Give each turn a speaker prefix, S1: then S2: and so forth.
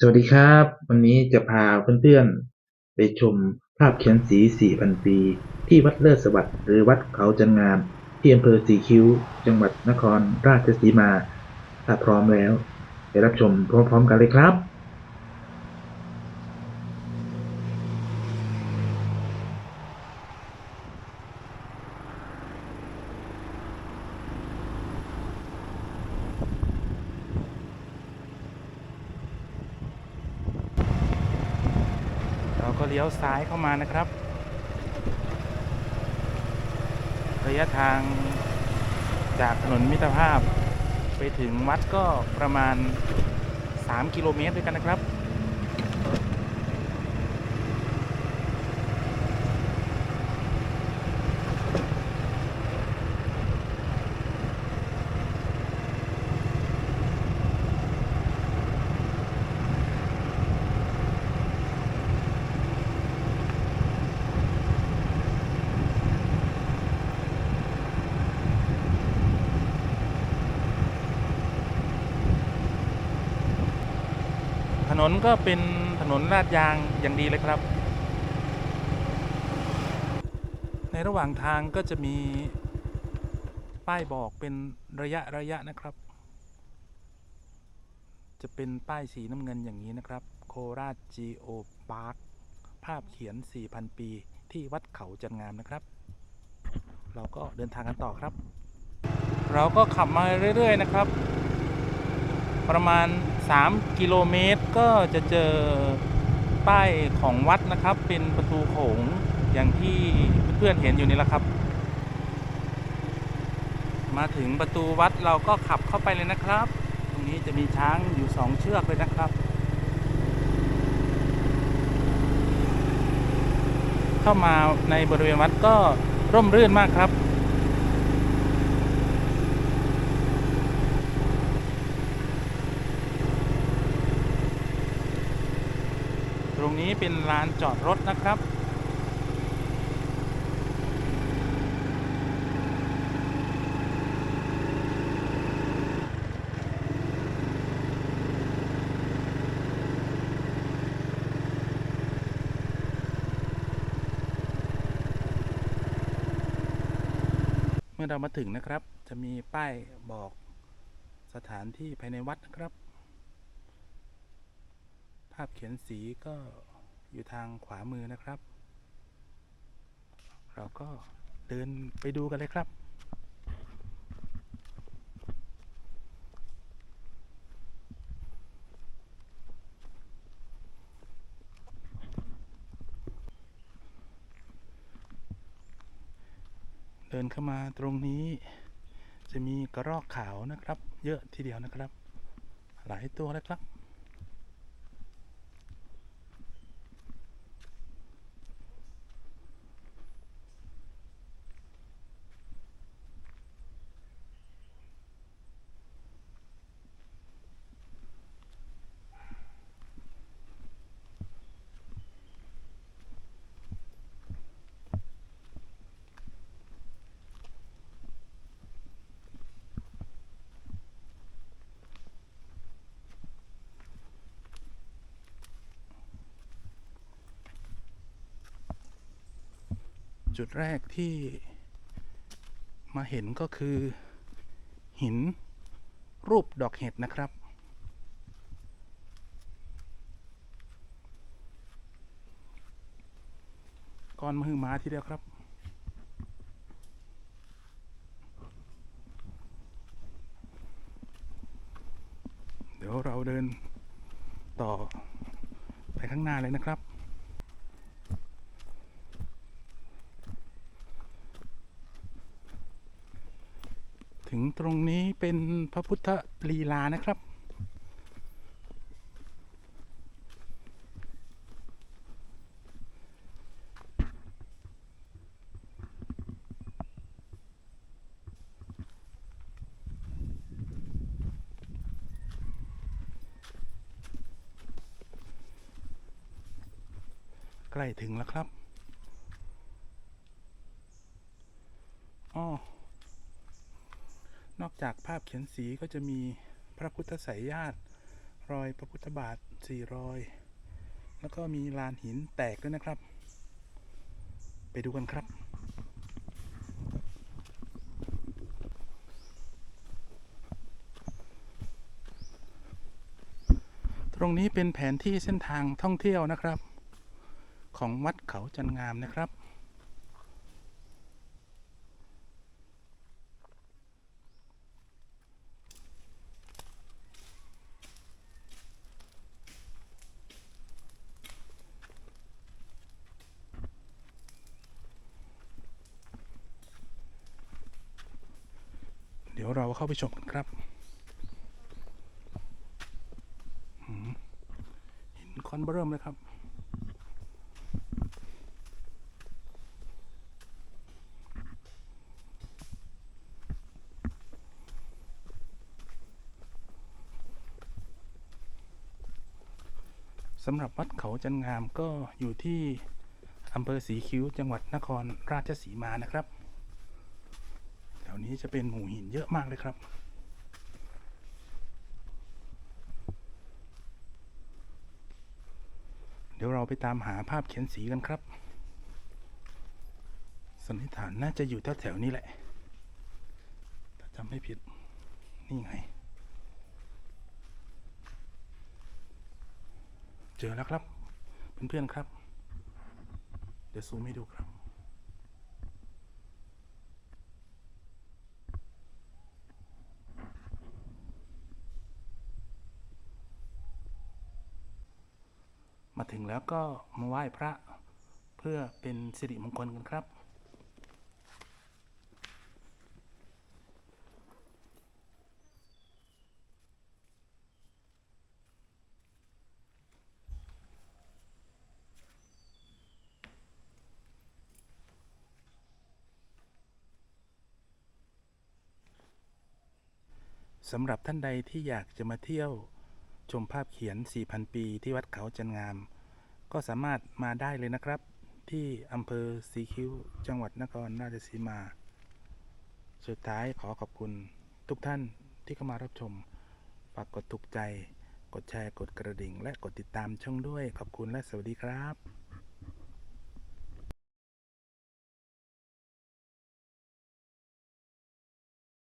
S1: สวัสดีครับ วันนี้จะพาเพื่อนๆไปชมภาพเขียนสี 4,000 ปี ที่วัดเลิศสวัสดิ์หรือวัดเขาจันงาม ที่อำเภอสีคิ้ว จังหวัดนครราชสีมา ถ้าพร้อมแล้ว ไปรับชมพร้อมๆกันเลยครับ
S2: ก็เลี้ยวซ้ายเข้ามานะครับ ระยะทางจากถนนมิตรภาพ ไปถึงวัดก็ประมาณ 3 กิโลเมตรด้วยกันนะครับ นนก็เป็นถนนลาดยางอย่างดีเลยครับ ในระหว่างทางก็จะมีป้ายบอกเป็นระยะระยะนะครับ จะเป็นป้ายสีน้ำเงินอย่างนี้นะครับ โคราช Geo Park ภาพเขียน 4,000 ปีที่วัดเขาจันงามนะครับ เราก็เดินทางกันต่อครับ เราก็ขับมาเรื่อย ๆ นะครับ ประมาณ 3 กิโลเมตรก็จะเจอป้ายของวัดนะครับ เป็นประตูโขงอย่างที่เพื่อนๆเห็นอยู่นี่แหละครับ มาถึงประตูวัดเราก็ขับเข้าไปเลยนะครับ ตรงนี้จะมีช้างอยู่สองเชือกเลยนะครับเข้ามาในบริเวณวัดก็ร่มรื่นมากครับ รงนี้เป็นลานจอดรถนะครับ เมื่อเรามาถึงนะครับ จะมีป้ายบอกสถานที่ภายในวัดนะครับาพเขียนสีก็อยู่ทางขวามือนะครับ เราก็เดินไปดูกันเลยครับ เดินเข้ามาตรงนี้ จะมีกระรอกขาวนะครับ เยอะทีเดียวนะครับ หลายตัวเลยครับ จุดแรกที่มาเห็นก็คือ หินรูปดอกเห็ดนะครับ ก้อนมือมาทีเดียวครับ เดี๋ยวเราเดินต่อไปข้างหน้าเลยนะครับ งตรงนี้เป็นพระพุทธลีลานะครับ ใกล้ถึงแล้วครับอ๋อ นอกจากภาพเขียนสีก็จะมีพระพุทธไสยญาติ รอยพระพุทธบาทสี่รอย แล้วก็มีลานหินแตกด้วยนะครับ ไปดูกันครับตรงนี้เป็นแผนที่เส้นทางท่องเที่ยวนะครับ ของวัดเขาจันงามนะครับ เราเข้าไปชมกันครับหินคอนเบอร์เริ่มเลยครับสำหรับวัดเขาจันงามก็อยู่ที่อำเภอสีคิ้วจังหวัดนครราชสีมานะครับ วนี้จะเป็นหมู่หินเยอะมากเลยครับ เดี๋ยวเราไปตามหาภาพเขียนสีกันครับ สันนิษฐานน่าจะอยู่แถวๆนี้แหละ ถ้าจำไม่ผิด นี่ไง เจอแล้วครับ เพื่อนๆครับ เดี๋ยวซูมให้ดูครับ ถึงแล้วก็มาไหว้พระเพื่อเป็นสิริมงคลกันครับสำหรับท่านใดที่อยากจะมาเที่ยวชมภาพเขียน 4,000 ปีที่วัดเขาจันงาม ก็สามารถมาได้เลยนะครับ ที่อำเภอสีคิ้ว จังหวัดนครราชสีมา สุดท้ายขอขอบคุณทุกท่านที่เข้ามารับชม ฝากกดถูกใจ กดแชร์ กดกระดิ่ง และกดติดตามช่องด้วย ขอบคุณและสวัสดีครับ